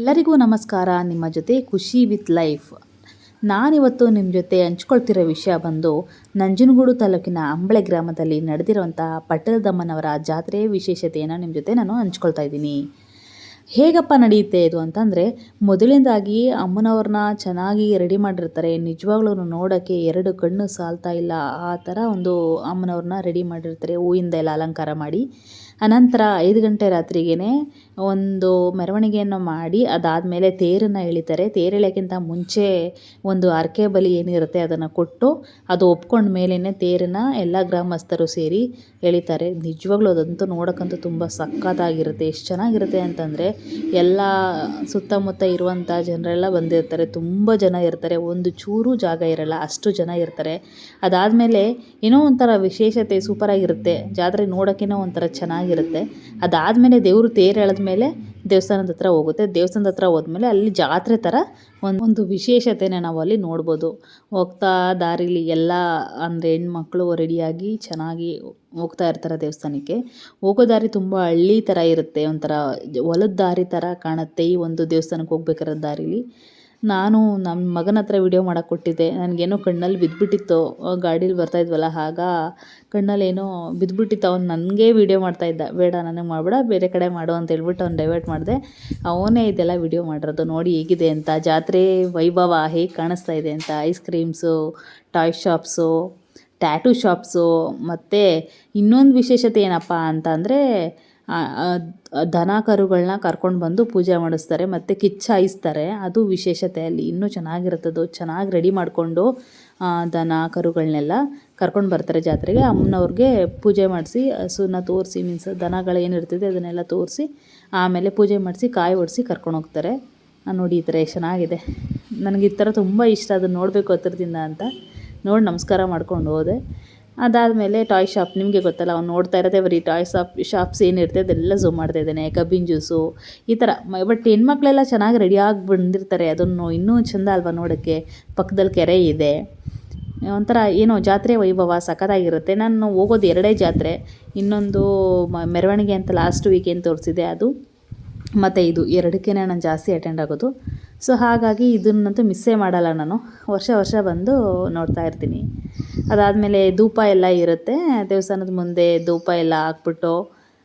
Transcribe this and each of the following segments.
ಎಲ್ಲರಿಗೂ ನಮಸ್ಕಾರ. ನಿಮ್ಮ ಜೊತೆ ಖುಷಿ ವಿತ್ ಲೈಫ್. ನಾನಿವತ್ತು ನಿಮ್ಮ ಜೊತೆ ಹಂಚ್ಕೊಳ್ತಿರೋ ವಿಷಯ ಬಂದು ನಂಜನಗೂಡು ತಾಲೂಕಿನ ಅಂಬಳೆ ಗ್ರಾಮದಲ್ಲಿ ನಡೆದಿರುವಂಥ ಪಟ್ಟದಮ್ಮನವರ ಜಾತ್ರೆಯ ವಿಶೇಷತೆಯನ್ನು ನಿಮ್ಮ ಜೊತೆ ನಾನು ಹಂಚ್ಕೊಳ್ತಾ ಇದ್ದೀನಿ. ಹೇಗಪ್ಪ ನಡೆಯುತ್ತೆ ಇದು ಅಂತಂದರೆ, ಮೊದಲಿಂದಾಗಿ ಅಮ್ಮನವ್ರನ್ನ ಚೆನ್ನಾಗಿ ರೆಡಿ ಮಾಡಿರ್ತಾರೆ. ನಿಜವಾಗ್ಲೂ ನೋಡೋಕ್ಕೆ ಎರಡು ಕಣ್ಣು ಸಾಲ್ತಾ ಇಲ್ಲ. ಆ ಥರ ಒಂದು ಅಮ್ಮನವ್ರನ್ನ ರೆಡಿ ಮಾಡಿರ್ತಾರೆ. ಹೂವಿಂದ ಎಲ್ಲ ಅಲಂಕಾರ ಮಾಡಿ. ಅನಂತರ ಐದು ಗಂಟೆ ರಾತ್ರಿಗೇ ಒಂದು ಮೆರವಣಿಗೆಯನ್ನು ಮಾಡಿ, ಅದಾದಮೇಲೆ ತೇರನ್ನು ಎಳಿತಾರೆ. ತೇರು ಮುಂಚೆ ಒಂದು ಅರ್ಕೆ ಬಲಿ ಏನಿರುತ್ತೆ ಅದನ್ನು ಕೊಟ್ಟು, ಅದು ಒಪ್ಕೊಂಡ ಮೇಲೇ ತೇರನ್ನ ಎಲ್ಲ ಗ್ರಾಮಸ್ಥರು ಸೇರಿ ಎಳಿತಾರೆ. ನಿಜವಾಗ್ಲೂ ಅದಂತೂ ನೋಡೋಕ್ಕಂತೂ ತುಂಬ ಸಕ್ಕತ್ತಾಗಿರುತ್ತೆ. ಎಷ್ಟು ಚೆನ್ನಾಗಿರುತ್ತೆ ಅಂತಂದರೆ, ಎಲ್ಲ ಸುತ್ತಮುತ್ತ ಇರುವಂಥ ಜನರೆಲ್ಲ ಬಂದಿರ್ತಾರೆ. ತುಂಬ ಜನ ಇರ್ತಾರೆ. ಒಂದು ಚೂರು ಜಾಗ ಇರಲ್ಲ, ಅಷ್ಟು ಜನ ಇರ್ತಾರೆ. ಅದಾದಮೇಲೆ ಏನೋ ಒಂಥರ ವಿಶೇಷತೆ ಸೂಪರಾಗಿರುತ್ತೆ. ಜಾತ್ರೆ ನೋಡೋಕ್ಕೇನೋ ಒಂಥರ ಚೆನ್ನಾಗಿರುತ್ತೆ. ಅದಾದಮೇಲೆ ದೇವರು ತೇರು ಎಳೆದ್ಮೇಲೆ ದೇವಸ್ಥಾನದ ಹತ್ರ ಹೋಗುತ್ತೆ. ದೇವಸ್ಥಾನದ ಹತ್ರ ಹೋದ್ಮೇಲೆ ಅಲ್ಲಿ ಜಾತ್ರೆ ಥರ ಒಂದು ಒಂದು ವಿಶೇಷತೆನ ನಾವು ಅಲ್ಲಿ ನೋಡ್ಬೋದು. ಹೋಗ್ತಾ ದಾರಿಲಿ ಎಲ್ಲ ಅಂದರೆ ಹೆಣ್ಮಕ್ಳು ರೆಡಿಯಾಗಿ ಚೆನ್ನಾಗಿ ಹೋಗ್ತಾ ಇರ್ತಾರೆ ದೇವಸ್ಥಾನಕ್ಕೆ. ಹೋಗೋ ದಾರಿ ತುಂಬ ಹಳ್ಳಿ ಥರ ಇರುತ್ತೆ. ಒಂಥರ ಹೊಲದ ದಾರಿ ಥರ ಕಾಣುತ್ತೆ ಈ ಒಂದು ದೇವಸ್ಥಾನಕ್ಕೆ ಹೋಗ್ಬೇಕಾದ್ರೆ ದಾರಿಲಿ. ನಾನು ನಮ್ಮ ಮಗನ ಹತ್ರ ವೀಡಿಯೋ ಮಾಡಕ್ಕೆ ಕೊಟ್ಟಿದ್ದೆ. ನನಗೇನೋ ಕಣ್ಣಲ್ಲಿ ಬಿದ್ದುಬಿಟ್ಟಿತ್ತು ಗಾಡೀಲಿ ಬರ್ತಾಯಿದ್ವಲ್ಲ ಆಗ ಕಣ್ಣಲ್ಲೇನೋ ಬಿದ್ದುಬಿಟ್ಟಿತ್ತು ಅವ್ನು ನನಗೆ ವೀಡಿಯೋ ಮಾಡ್ತಾಯಿದ್ದ ಬೇಡ, ನನಗೆ ಮಾಡಬೇಡ, ಬೇರೆ ಕಡೆ ಮಾಡು ಅಂತ ಹೇಳ್ಬಿಟ್ಟು ಅವ್ನು ಡೈವರ್ಟ್ ಮಾಡಿದೆ. ಅವನೇ ಇದೆಲ್ಲ ವಿಡಿಯೋ ಮಾಡಿರೋದು. ನೋಡಿ ಹೇಗಿದೆ ಅಂತ. ಜಾತ್ರೆ ವೈಭವ ಹೇಗೆ ಕಾಣಿಸ್ತಾ ಇದೆ ಅಂತ. Ice creams toy shops tattoo shops ಮತ್ತು ಇನ್ನೊಂದು ವಿಶೇಷತೆ ಏನಪ್ಪ ಅಂತ ಅಂದರೆ ದನ ಕರುಗಳನ್ನ ಕರ್ಕೊಂಡು ಬಂದು ಪೂಜೆ ಮಾಡಿಸ್ತಾರೆ, ಮತ್ತು ಕಿಚ್ಚಾಯಿಸ್ತಾರೆ. ಅದು ವಿಶೇಷತೆ ಅಲ್ಲಿ. ಇನ್ನೂ ಚೆನ್ನಾಗಿರುತ್ತದು. ಚೆನ್ನಾಗಿ ರೆಡಿ ಮಾಡಿಕೊಂಡು ದನ ಕರುಗಳನ್ನೆಲ್ಲ ಕರ್ಕೊಂಡು ಬರ್ತಾರೆ ಜಾತ್ರೆಗೆ. ಅಮ್ಮನವ್ರಿಗೆ ಪೂಜೆ ಮಾಡಿಸಿ, ಹಸುನ ತೋರಿಸಿ, ಮೀನ್ಸ್ ದನಗಳು ಏನಿರ್ತದೆ ಅದನ್ನೆಲ್ಲ ತೋರಿಸಿ, ಆಮೇಲೆ ಪೂಜೆ ಮಾಡಿಸಿ, ಕಾಯಿ ಒಡಿಸಿ ಕರ್ಕೊಂಡು ಹೋಗ್ತಾರೆ. ನೋಡಿ ಈ ಥರ ಚೆನ್ನಾಗಿದೆ. ನನಗೆ ಈ ಥರ ತುಂಬ ಇಷ್ಟ. ಅದನ್ನು ನೋಡಬೇಕು ಹತ್ತಿರದಿಂದ ಅಂತ. ನೋಡಿ, ನಮಸ್ಕಾರ ಮಾಡ್ಕೊಂಡು ಹೋದೆ. ಅದಾದಮೇಲೆ ಟಾಯ್ ಶಾಪ್, ನಿಮಗೆ ಗೊತ್ತಲ್ಲ, ಅವ್ನು ನೋಡ್ತಾ ಇರೋದೇ ಬರೀ ಟಾಯ್ ಶಾಪ್ ಶಾಪ್ಸ್ ಏನಿರುತ್ತೆ ಅದೆಲ್ಲ ಝೂಮ್ ಮಾಡ್ತಾ ಇದ್ದಾನೆ ಕಬ್ಬಿನ ಜ್ಯೂಸು ಈ ಥರ. ಬಟ್ ಹೆಣ್ಮಕ್ಳೆಲ್ಲ ಚೆನ್ನಾಗಿ ರೆಡಿಯಾಗಿ ಬಂದಿರ್ತಾರೆ, ಅದನ್ನು ಇನ್ನೂ ಚೆಂದ ಅಲ್ವಾ ನೋಡೋಕ್ಕೆ? ಪಕ್ಕದಲ್ಲಿ ಕೆರೆ ಇದೆ. ಒಂಥರ ಏನೋ ಜಾತ್ರೆ ವೈಭವ ಸಖತ್ತಾಗಿರುತ್ತೆ. ನಾನು ಹೋಗೋದು ಎರಡೇ ಜಾತ್ರೆ, ಇನ್ನೊಂದು ಮೆರವಣಿಗೆ ಅಂತ ಲಾಸ್ಟ್ ವೀಕೆಂಡ್ ತೋರಿಸಿದೆ ಅದು. ಮತ್ತು ಇದು ಎರಡಕ್ಕೇ ನಾನು ಜಾಸ್ತಿ ಅಟೆಂಡ್ ಆಗೋದು. ಸೊ ಹಾಗಾಗಿ ಇದನ್ನಂತೂ ಮಿಸ್ಸೇ ಮಾಡಲ್ಲ ನಾನು. ವರ್ಷ ವರ್ಷ ಬಂದು ನೋಡ್ತಾ ಇರ್ತೀನಿ. ಅದಾದಮೇಲೆ ಧೂಪ ಎಲ್ಲ ಇರುತ್ತೆ. ದೇವಸ್ಥಾನದ ಮುಂದೆ ಧೂಪ ಎಲ್ಲ ಹಾಕ್ಬಿಟ್ಟು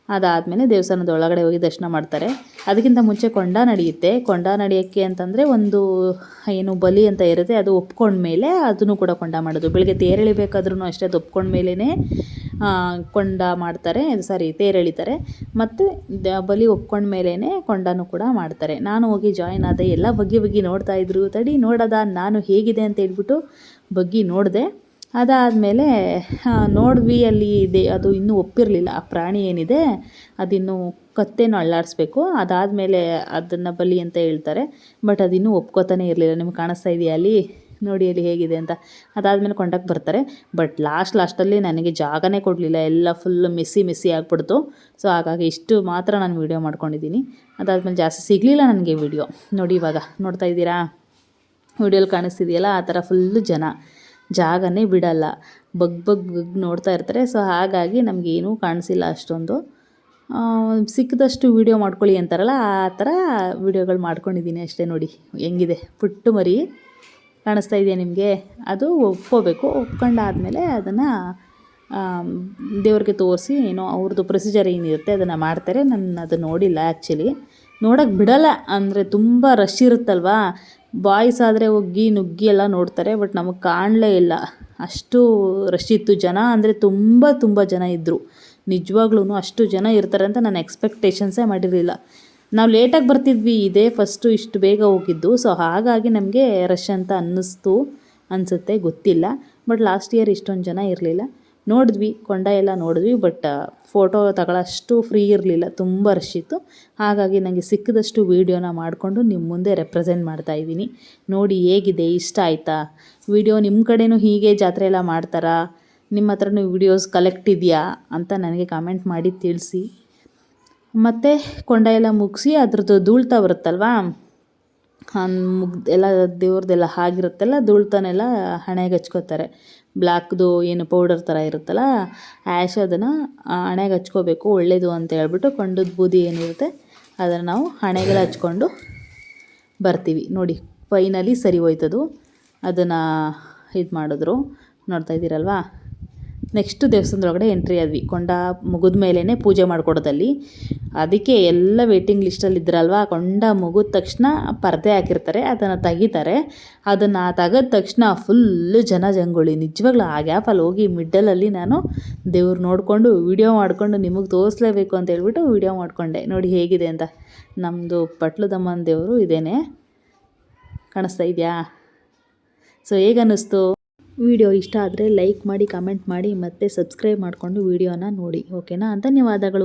ಅದಾದಮೇಲೆ ದೇವಸ್ಥಾನದ ಒಳಗಡೆ ಹೋಗಿ ದರ್ಶನ ಮಾಡ್ತಾರೆ. ಅದಕ್ಕಿಂತ ಮುಂಚೆ ಕೊಂಡ ನಡೆಯುತ್ತೆ. ಕೊಂಡ ನಡೆಯೋಕ್ಕೆ ಅಂತಂದರೆ ಒಂದು ಏನು ಬಲಿ ಅಂತ ಇರುತ್ತೆ. ಅದು ಒಪ್ಕೊಂಡ್ಮೇಲೆ ಅದನ್ನು ಕೂಡ ಕೊಂಡ ಮಾಡೋದು. ಬೆಳಗ್ಗೆ ತೇರೆಳಿಬೇಕಾದ್ರೂ ಅಷ್ಟೇ ಅದು ಒಪ್ಕೊಂಡ್ಮೇಲೇ ಕೊಂಡ ಮಾಡ್ತಾರೆ, ಸಾರಿ, ತೇರೆಳಿತಾರೆ. ಮತ್ತು ಬಲಿ ಒಪ್ಕೊಂಡ ಮೇಲೇ ಕೊಂಡನೂ ಕೂಡ ಮಾಡ್ತಾರೆ. ನಾನು ಹೋಗಿ ಜಾಯಿನ್ ಆದೆ, ಎಲ್ಲ ಬಗ್ಗಿ ಬಗ್ಗಿ ನೋಡ್ತಾಯಿದ್ರು ತಡಿ, ನೋಡೋದ, ನಾನು ಹೇಗಿದೆ ಅಂತ ಹೇಳ್ಬಿಟ್ಟು ಬಗ್ಗಿ ನೋಡಿದೆ. ಅದಾದಮೇಲೆ ನೋಡ್ವಿ ಅಲ್ಲಿ ಇದೆ, ಅದು ಇನ್ನೂ ಒಪ್ಪಿರಲಿಲ್ಲ. ಆ ಪ್ರಾಣಿ ಏನಿದೆ, ಅದಿನ್ನೂ ಕತ್ತೇನು ಅಳ್ಳಾಡಿಸ್ಬೇಕು. ಅದಾದಮೇಲೆ ಅದನ್ನು ಬಲಿ ಅಂತ ಹೇಳ್ತಾರೆ. ಬಟ್ ಅದಿನ್ನೂ ಒಪ್ಕೋತಾನೆ ಇರಲಿಲ್ಲ. ನಿಮ್ಗೆ ಕಾಣಿಸ್ತಾ ಇದೆಯಾ ಅಲ್ಲಿ? ನೋಡಿ ಅಲ್ಲಿ ಹೇಗಿದೆ ಅಂತ. ಅದಾದಮೇಲೆ ಕೊಂಡಕ್ಕೆ ಬರ್ತಾರೆ. ಬಟ್ ಲಾಸ್ಟ್ ಲಾಸ್ಟಲ್ಲಿ ನನಗೆ ಜಾಗನೇ ಕೊಡಲಿಲ್ಲ. ಎಲ್ಲ ಫುಲ್ಲು ಮಿಸ್ಸಿ ಮಿಸ್ಸಿ ಆಗಿಬಿಡ್ತು. ಸೊ ಹಾಗಾಗಿ ಇಷ್ಟು ಮಾತ್ರ ನಾನು ವೀಡಿಯೋ ಮಾಡ್ಕೊಂಡಿದ್ದೀನಿ. ಅದಾದಮೇಲೆ ಜಾಸ್ತಿ ಸಿಗಲಿಲ್ಲ ನನಗೆ ವೀಡಿಯೋ ನೋಡಿ ಇವಾಗ, ನೋಡ್ತಾ ಇದ್ದೀರಾ? ವೀಡಿಯೋಲಿ ಕಾಣಿಸ್ತಿದೆಯಲ್ಲ? ಆ ಥರ ಫುಲ್ಲು ಜನ. ಜಾಗನೇ ಬಿಡಲ್ಲ. ಬಗ್ ಬಗ್ ಬಗ್ ನೋಡ್ತಾ ಇರ್ತಾರೆ. ಸೊ ಹಾಗಾಗಿ ನಮಗೇನೂ ಕಾಣಿಸಿಲ್ಲ ಅಷ್ಟೊಂದು. ಸಿಕ್ಕದಷ್ಟು ವೀಡಿಯೋ ಮಾಡ್ಕೊಳ್ಳಿ ಅಂತಾರಲ್ಲ, ಆ ಥರ ವೀಡಿಯೋಗಳು ಮಾಡ್ಕೊಂಡಿದ್ದೀನಿ ಅಷ್ಟೇ ನೋಡಿ. ಹೆಂಗಿದೆ? ಪುಟ್ಟು ಮರಿ. ಕಾಣಿಸ್ತಾ ಇದೆಯಾ ನಿಮಗೆ? ಅದು ಒಪ್ಕೋಬೇಕು. ಒಪ್ಕೊಂಡಾದಮೇಲೆ ಅದನ್ನು ದೇವ್ರಿಗೆ ತೋರಿಸಿ ಏನೋ ಅವ್ರದ್ದು ಪ್ರೊಸೀಜರ್ ಏನಿರುತ್ತೆ ಅದನ್ನು ಮಾಡ್ತಾರೆ. ನಾನು ಅದು ನೋಡಿಲ್ಲ ಆ್ಯಕ್ಚುಲಿ ನೋಡೋಕ್ಕೆ ಬಿಡಲ್ಲ. ಅಂದರೆ ತುಂಬ ರಶ್ ಇರುತ್ತಲ್ವಾ? ಬಾಯ್ಸ್ ಆದರೆ ಒಗ್ಗಿ, ನುಗ್ಗಿ ಎಲ್ಲ ನೋಡ್ತಾರೆ ಬಟ್ ನಮಗೆ ಕಾಣಲೇ ಇಲ್ಲ. ಅಷ್ಟು ರಶ್ ಇತ್ತು ಜನ. ಅಂದರೆ ತುಂಬ ತುಂಬ ಜನ ಇದ್ದರು ನಿಜವಾಗ್ಲೂ ಅಷ್ಟು ಜನ ಇರ್ತಾರೆ ಅಂತ ನಾನು ಎಕ್ಸ್ಪೆಕ್ಟೇಷನ್ಸೇ ಮಾಡಿರಲಿಲ್ಲ. ನಾವು ಲೇಟಾಗಿ ಬರ್ತಿದ್ವಿ, ಇದೇ ಫಸ್ಟು ಇಷ್ಟು ಬೇಗ ಹೋಗಿದ್ದು ಸೊ ಹಾಗಾಗಿ ನಮಗೆ ರಶ್ ಅಂತ ಅನ್ನಿಸ್ತು, ಅನಿಸುತ್ತೆ, ಗೊತ್ತಿಲ್ಲ ಬಟ್ ಲಾಸ್ಟ್ ಇಯರ್ ಇಷ್ಟೊಂದು ಜನ ಇರಲಿಲ್ಲ. ನೋಡಿದ್ವಿ, ಕೊಂಡ ಎಲ್ಲ ನೋಡಿದ್ವಿ ಬಟ್ ಫೋಟೋ ತಗೊಳ್ಳೋಷ್ಟು ಫ್ರೀ ಇರಲಿಲ್ಲ, ತುಂಬ ರಶ್ ಇತ್ತು. ಹಾಗಾಗಿ ನನಗೆ ಸಿಕ್ಕಿದಷ್ಟು ವೀಡಿಯೋನ ಮಾಡಿಕೊಂಡು ನಿಮ್ಮ ಮುಂದೆ ರೆಪ್ರೆಸೆಂಟ್ ಮಾಡ್ತಾ ಇದ್ದೀನಿ. ನೋಡಿ ಹೇಗಿದೆ, ಇಷ್ಟ ಆಯಿತಾ? ವೀಡಿಯೋ ನಿಮ್ಮ ಕಡೆಯೂ ಹೀಗೆ ಜಾತ್ರೆ ಎಲ್ಲ ಮಾಡ್ತಾರಾ? ನಿಮ್ಮ ಹತ್ರನೂ ವೀಡಿಯೋಸ್ ಕಲೆಕ್ಟ್ ಇದೆಯಾ? ಅಂತ ನನಗೆ ಕಾಮೆಂಟ್ ಮಾಡಿ ತಿಳಿಸಿ. ಮತ್ತು ಕೊಂಡ ಎಲ್ಲ ಮುಗಿಸಿ ಅದ್ರದ್ದು ಧೂಳ್ತಾ ಬರುತ್ತಲ್ವಾ? ಮುಗ್, ಎಲ್ಲ ದೇವ್ರದ್ದೆಲ್ಲ ಆಗಿರುತ್ತಲ್ಲ ಧೂಳ್ತಾನೆಲ್ಲ ಹಣೆಗೆ ಹಚ್ಕೋತಾರೆ. ಬ್ಲ್ಯಾಕ್ದು ಏನು ಪೌಡರ್ ಥರ ಇರುತ್ತಲ್ಲ, ಆ್ಯಶ್ ಅದನ್ನು ಹಣೆಗೆ ಹಚ್ಕೋಬೇಕು ಒಳ್ಳೆಯದು ಅಂತ ಹೇಳ್ಬಿಟ್ಟು ಕೊಂಡದ ಬೂದಿ ಏನಿರುತ್ತೆ, ಅದನ್ನು ನಾವು ಹಣೆಗೆಲ್ಲ ಹಚ್ಕೊಂಡು ಬರ್ತೀವಿ. ನೋಡಿ, ಫೈನಲಿ ಸರಿ ಹೋಯ್ತದು. ಅದನ್ನು ಇದು ಮಾಡಿದ್ರು ನೋಡ್ತಾ ಇದ್ದೀರಲ್ವಾ? ನೆಕ್ಸ್ಟ್ ದೇವಸ್ಥಾನದೊಳಗಡೆ ಎಂಟ್ರಿ ಆದ್ವಿ. ಕೊಂಡ ಮುಗಿದ ಮೇಲೇ ಪೂಜೆ ಮಾಡ್ಕೊಡೋದಲ್ಲಿ. ಅದಕ್ಕೆ ಎಲ್ಲ ವೇಟಿಂಗ್ ಲಿಸ್ಟಲ್ಲಿ ಇದ್ರಲ್ವಾ? ಕೊಂಡ ಮುಗಿದ ತಕ್ಷಣ ಪರದೆ ಹಾಕಿರ್ತಾರೆ, ಅದನ್ನು ತೆಗಿತಾರೆ. ಅದನ್ನು ತೆಗೆದ ತಕ್ಷಣ ಫುಲ್ಲು ಜನ ಜಂಗುಳಿ. ನಿಜವಾಗ್ಲೂ ಆ ಗ್ಯಾಪಲ್ಲಿ ಹೋಗಿ ಮಿಡ್ಡಲಲ್ಲಿ ನಾನು ದೇವ್ರು ನೋಡಿಕೊಂಡು ವಿಡಿಯೋ ಮಾಡಿಕೊಂಡು ನಿಮಗೆ ತೋರಿಸ್ಲೇಬೇಕು ಅಂತ ಹೇಳ್ಬಿಟ್ಟು ವಿಡಿಯೋ ಮಾಡಿಕೊಂಡೆ. ನೋಡಿ ಹೇಗಿದೆ ಅಂತ. ನಮ್ಮದು ಪಟ್ಲದಮ್ಮನ ದೇವರು ಇದೇನೆ. ಕಾಣಿಸ್ತಾ ಇದೆಯಾ? ಸೊ ಹೇಗನ್ನಿಸ್ತು? ವಿಡಿಯೋ ಇಷ್ಟ ಆದರೆ ಲೈಕ್ ಮಾಡಿ ಕಮೆಂಟ್ ಮಾಡಿ ಮತ್ತು ಸಬ್ಸ್ಕ್ರೈಬ್ ಮಾಡಿಕೊಂಡು ವಿಡಿಯೋನ ನೋಡಿ ಓಕೆನಾ ಧನ್ಯವಾದಗಳು.